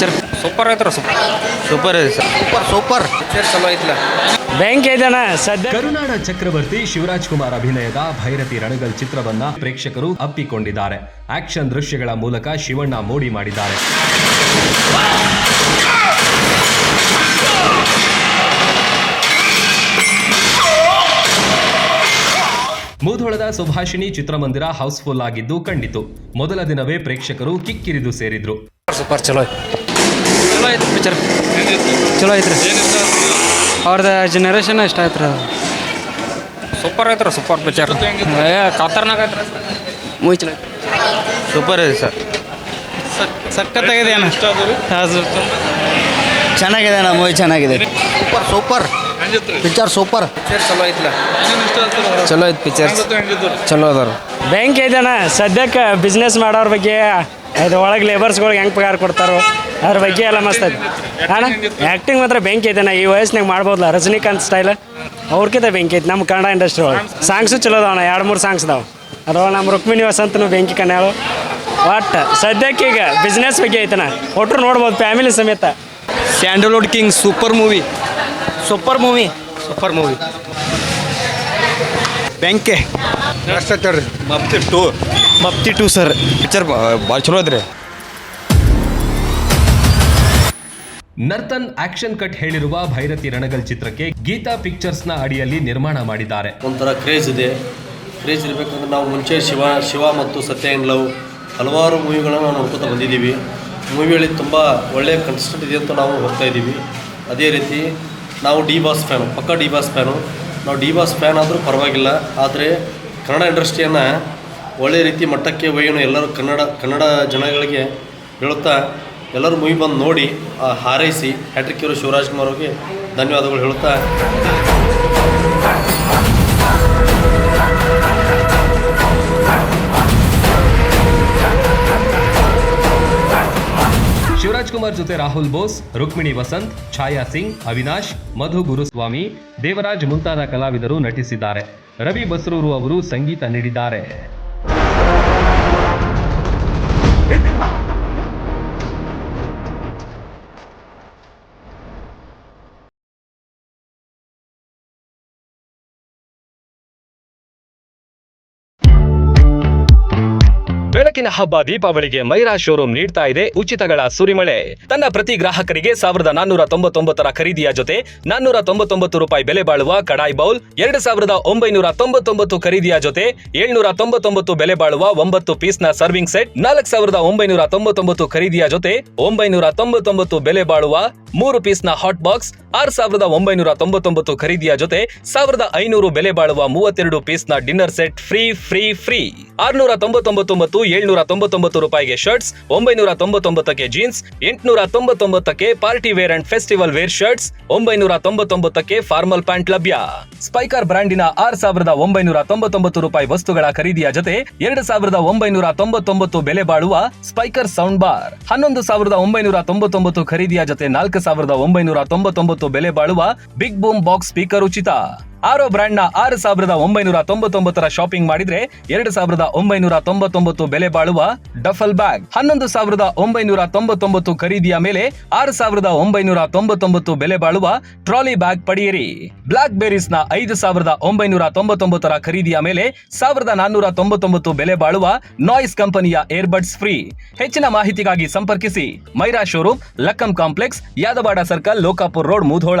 Picture super ಐತ್ರ super super ಇದೆ sir super super picture ಚಲೋ ಐತ್ಲ. ಬ್ಯಾಂಕ್ ಐತನ ಸದ್ಯ ಕರುನಾಡ ಚಕ್ರವರ್ತಿ ಶಿವರಾಜ್ ಕುಮಾರ್ ಅಭಿನಯದ ಭೈರತಿ ರಣಗಲ್ ಚಿತ್ರವನ್ನ ಪ್ರೇಕ್ಷಕರು ಅಪ್ಪಿಕೊಂಡಿದ್ದಾರೆ. ಆಕ್ಷನ್ ದೃಶ್ಯಗಳ ಮೂಲಕ ಶಿವಣ್ಣ ಮೋಡಿ ಮಾಡಿದ್ದಾರೆ. ಮೂಧೋಳದ ಸುಭಾಷಿಣಿ ಚಿತ್ರಮಂದಿರ ಹೌಸ್ಫುಲ್ ಆಗಿದ್ದು ಕಂಡಿತು. ಮೊದಲ ದಿನವೇ ಪ್ರೇಕ್ಷಕರು ಕಿಕ್ಕಿರಿದು ಸೇರಿದ್ರು. ಸೂಪರ್ ಚಲೋ ಚಲೋ ಐತ್ರಿ ಪಿಕ್ಚರ್ ಚಲೋ ಐತ್ರಿ. ಅವ್ರದ್ದು ಜನರೇಷನ್ ಇಷ್ಟ ಆಯ್ತು ರೀ ಸೂಪರ್ ಐತ್ರಿ ಸೂಪರ್ ಪಿಕ್ಚರ್ ಏ ಖತರ್ನಾಕ್ ಐತ್ರಿ. ಮೂವಿ ಚಲೋ ಐತಿ ಸೂಪರ್ ಇದೆ ಸರ್. ಸಖತ್ತಾಗಿದೆ ಅಣ್ಣ ಚೆನ್ನಾಗಿದೆ ಅಣ್ಣ ಮೂವಿ ಚೆನ್ನಾಗಿದೆ. ಸೂಪರ್ ಸೂಪರ್ ಪಿಕ್ಚರ್ ಸೂಪರ್ ಚಲೋ ಐತ್ಲ. ಚಲೋ ಐತಿ ಪಿಕ್ಚರ್ ಚಲೋ ಅದಾರ ಬ್ಯಾಂಕ್ ಐತನ ಸದ್ಯಕ್ಕೆ ಬಿಸ್ನೆಸ್ ಮಾಡೋರ ಬಗ್ಗೆ ಇದು ಒಳಗೆ ಲೇಬರ್ಸ್ಗಳಿಗೆ ಹೆಂಗೆ ಪಗಾರ ಕೊಡ್ತಾರೋ ಅದ್ರ ಬಗ್ಗೆ ಎಲ್ಲ ಮಸ್ತ್ ಐತಿ. ಅಣ್ಣ ಆ್ಯಕ್ಟಿಂಗ್ ಮಾತ್ರ ಬೆಂಕಿ ಐತನ ಈ ವಯಸ್ಸಿನಾಗ ಮಾಡ್ಬೋದಲ್ಲ ರಜನಿಕಾಂತ್ ಸ್ಟೈಲ್ ಅವ್ರಕಿಂತ ಬೆಂಕಿ ಐತಿ ನಮ್ಮ ಕನ್ನಡ ಇಂಡಸ್ಟ್ರಿ ಒಳಗೆ. ಸಾಂಗ್ಸು ಚಲೋ ಅದಾವಣ ಎರಡು ಮೂರು ಸಾಂಗ್ಸ್ ಅದಾವ. ಅದ್ರೊಳಗೆ ನಮ್ಮ ರುಕ್ಮಿಣಿ ವಸಂತನು ಬೆಂಕಿ ಕನ್ಯಾಳು ಒಟ್ಟು ಸದ್ಯಕ್ಕೆ ಈಗ ಬಿಸ್ನೆಸ್ ಬಗ್ಗೆ ಐತನ ಒಟ್ಟರು ನೋಡ್ಬೋದು ಫ್ಯಾಮಿಲಿ ಸಮೇತ. Sandalwood king super movie. Super movie. Super movie. ಬ್ಯಾಂಕೆ ರೀ Mufti two Mufti two sir. Picture ಭಾಳ ಚಲೋ ಇದ್ರೆ ನರ್ತನ್ ಆಕ್ಷನ್ ಕಟ್ ಹೇಳಿರುವ ಭೈರತಿ ರಣಗಲ್ ಚಿತ್ರಕ್ಕೆ ಗೀತಾ ಪಿಕ್ಚರ್ಸ್ನ ಅಡಿಯಲ್ಲಿ ನಿರ್ಮಾಣ ಮಾಡಿದ್ದಾರೆ. ಒಂಥರ ಕ್ರೇಜ್ ಇದೆ. ಕ್ರೇಜ್ ಇರಬೇಕಂದ್ರೆ ನಾವು ಮುಂಚೆ ಶಿವ ಶಿವ ಮತ್ತು ಸತ್ಯ ಲವ್ ಹಲವಾರು ಮೂವಿಗಳನ್ನು ನಾವು ನೋಡ್ಕೊತಾ ಬಂದಿದ್ದೀವಿ. ಮೂವಿಯಲ್ಲಿ ತುಂಬ ಒಳ್ಳೆಯ ಕನ್ಸಿಸ್ಟೆಂಟ್ ಇದೆ ಅಂತ ನಾವು ಹೋಗ್ತಾ ಇದ್ದೀವಿ. ಅದೇ ರೀತಿ ನಾವು ಡಿ ಬಾಸ್ ಫ್ಯಾನು ಪಕ್ಕ ಡಿ ಬಾಸ್ ಫ್ಯಾನು ನಾವು ಡಿ ಬಾಸ್ ಫ್ಯಾನ್ ಆದರೂ ಪರವಾಗಿಲ್ಲ, ಆದರೆ ಕನ್ನಡ ಇಂಡಸ್ಟ್ರಿಯನ್ನು ಒಳ್ಳೆಯ ರೀತಿ ಮಟ್ಟಕ್ಕೆ ಒಯ್ಯೋಣ ಎಲ್ಲರೂ ಕನ್ನಡ ಕನ್ನಡ ಜನಗಳಿಗೆ ಹೇಳುತ್ತಾ ಎಲ್ಲರೂ ಮೂವಿ ಬಂದು ನೋಡಿ ಹಾರೈಸಿ. ಹ್ಯಾಟ್ರಿಕ್ ಇರೋ ಶಿವರಾಜ್ ಕುಮಾರ್ ಅವ್ರಿಗೆ ಧನ್ಯವಾದಗಳು ಹೇಳುತ್ತಾ. ಕುಮಾರ್ ಜೊತೆ ರಾಹುಲ್ ಬೋಸ್, ರುಕ್ಮಿಣಿ ವಸಂತ್, ಛಾಯಾ ಸಿಂಗ್, ಅವಿನಾಶ್, ಮಧು ಗುರುಸ್ವಾಮಿ, ದೇವರಾಜ್ ಮುಂತಾದ ಕಲಾವಿದರು ನಟಿಸಿದ್ದಾರೆ. ರವಿ ಬಸ್ರೂರು ಅವರು ಸಂಗೀತ ನೀಡಿದ್ದಾರೆ. ಬೆಳಕಿನ ಹಬ್ಬ ದೀಪಾವಳಿಗೆ ಮೈರಾ ಶೋರೂಮ್ ನೀಡ್ತಾ ಇದೆ ಉಚಿತಗಳ ಸುರಿಮಳೆ. ತನ್ನ ಪ್ರತಿ ಗ್ರಾಹಕರಿಗೆ ಸಾವಿರದ ನಾನ್ನೂರ ತೊಂಬತ್ತೊಂಬತ್ತರ ಖರೀದಿಯ ಜೊತೆ ನಾನ್ನೂರ ತೊಂಬತ್ತೊಂಬತ್ತು ರೂಪಾಯಿ ಬೆಲೆ ಬಾಳುವ ಕಡಾಯಿ ಬೌಲ್, ಎರಡು ಸಾವಿರದ ಒಂಬೈನೂರ ತೊಂಬತ್ತೊಂಬತ್ತು ಖರೀದಿಯ ಜೊತೆ ಏಳ್ನೂರ ತೊಂಬತ್ತೊಂಬತ್ತು ಬೆಲೆ ಬಾಳುವ ಒಂಬತ್ತು ಪೀಸ್ನ ಸರ್ವಿಂಗ್ ಸೆಟ್ ನಾಲ್ಕು ಸಾವಿರದ ಒಂಬೈನೂರ ತೊಂಬತ್ತೊಂಬತ್ತು ಖರೀದಿಯ ಜೊತೆ ಒಂಬೈನೂರ ತೊಂಬತ್ತೊಂಬತ್ತು ಬೆಲೆ ಬಾಳುವ ಮೂರು ಪೀಸ್ನ ಹಾಟ್ ಬಾಕ್ಸ್ ಆರು ಸಾವಿರದ ಒಂಬೈನೂರ ತೊಂಬತ್ತೊಂಬತ್ತು ಖರೀದಿಯ ಜೊತೆ ಸಾವಿರದ ಐನೂರು ಬೆಲೆ ಬಾಳುವ ಮೂವತ್ತೆರಡು ಪೀಸ್ನ dinner set free free free ಆರ್ನೂರ ತೊಂಬತ್ತೊಂಬತ್ತು ಏಳ್ನೂರ ತೊಂಬತ್ತೊಂಬತ್ತು ರೂಪಾಯಿಗೆ ಶರ್ಟ್ಸ್ ಒಂಬೈನೂರ ತೊಂಬತ್ತೊಂಬತ್ತಕ್ಕೆ ಜೀನ್ಸ್ ಎಂಟುನೂರ ತೊಂಬತ್ತೊಂಬತ್ತಕ್ಕೆ party wear and festival wear shirts ಒಂಬೈನೂರ ತೊಂಬತ್ತೊಂಬತ್ತಕ್ಕೆ ಫಾರ್ಮಲ್ ಪ್ಯಾಂಟ್ ಲಭ್ಯ. ಸ್ಪೈಕರ್ ಬ್ರಾಂಡಿನ ಆರು ಸಾವಿರದ ಒಂಬೈನೂರ ತೊಂಬತ್ತೊಂಬತ್ತು ರೂಪಾಯಿ ವಸ್ತುಗಳ ಖರೀದಿಯ ಜೊತೆ ಎರಡು ಸಾವಿರದ ಒಂಬೈನೂರ ತೊಂಬತ್ತೊಂಬತ್ತು ಬೆಲೆ ಬಾಳುವ ಸ್ಪೈಕರ್ ಸೌಂಡ್ ಬಾರ್ ಹನ್ನೊಂದು ಸಾವಿರದ ಒಂಬೈನೂರ ತೊಂಬತ್ತೊಂಬತ್ತು ಖರೀದಿಯ ಜೊತೆ ನಾಲ್ಕು ಸಾವಿರದ ಒಂಬೈನೂರ ತೊಂಬತ್ತೊಂಬತ್ತು ಬೆಲೆ ಬಾಳುವ ಬಿಗ್ ಬೂಮ್ ಬಾಕ್ಸ್ ಸ್ಪೀಕರ್ ಉಚಿತ. ಆರೋ ಬ್ರ್ಯಾಂಡ್ನ ಆರು ಸಾವಿರದ ಒಂಬೈನೂರ ತೊಂಬತ್ತೊಂಬತ್ತರ ಶಾಪಿಂಗ್ ಮಾಡಿದ್ರೆ ಎರಡು ಸಾವಿರದ ಒಂಬೈನೂರ ತೊಂಬತ್ತೊಂಬತ್ತು ಬೆಲೆ ಬಾಳುವ ಡಫಲ್ ಬ್ಯಾಗ್. ಹನ್ನೊಂದು ಸಾವಿರದ ಒಂಬೈನೂರ ತೊಂಬತ್ತೊಂಬತ್ತು ಖರೀದಿಯ ಮೇಲೆ ಆರು ಸಾವಿರದ ಒಂಬೈನೂರ ತೊಂಬತ್ತೊಂಬತ್ತು ಬೆಲೆ ಬಾಳುವ ಟ್ರಾಲಿ ಬ್ಯಾಗ್ ಪಡೆಯಿರಿ. ಬ್ಲಾಕ್ ಬೇರೀಸ್ನ ಐದು ಸಾವಿರದ ಒಂಬೈನೂರ ತೊಂಬತ್ತೊಂಬತ್ತರ ಖರೀದಿಯ ಮೇಲೆ ಸಾವಿರದ ನಾನ್ನೂರ ತೊಂಬತ್ತೊಂಬತ್ತು ಬೆಲೆ ಬಾಳುವ ನಾಯ್ಸ್ ಕಂಪನಿಯ ಏರ್ಬಡ್ಸ್ ಫ್ರೀ. ಹೆಚ್ಚಿನ ಮಾಹಿತಿಗಾಗಿ ಸಂಪರ್ಕಿಸಿ Myra showroom, Lakkam complex, Yadawad circle, Lokapur road, Mudhol.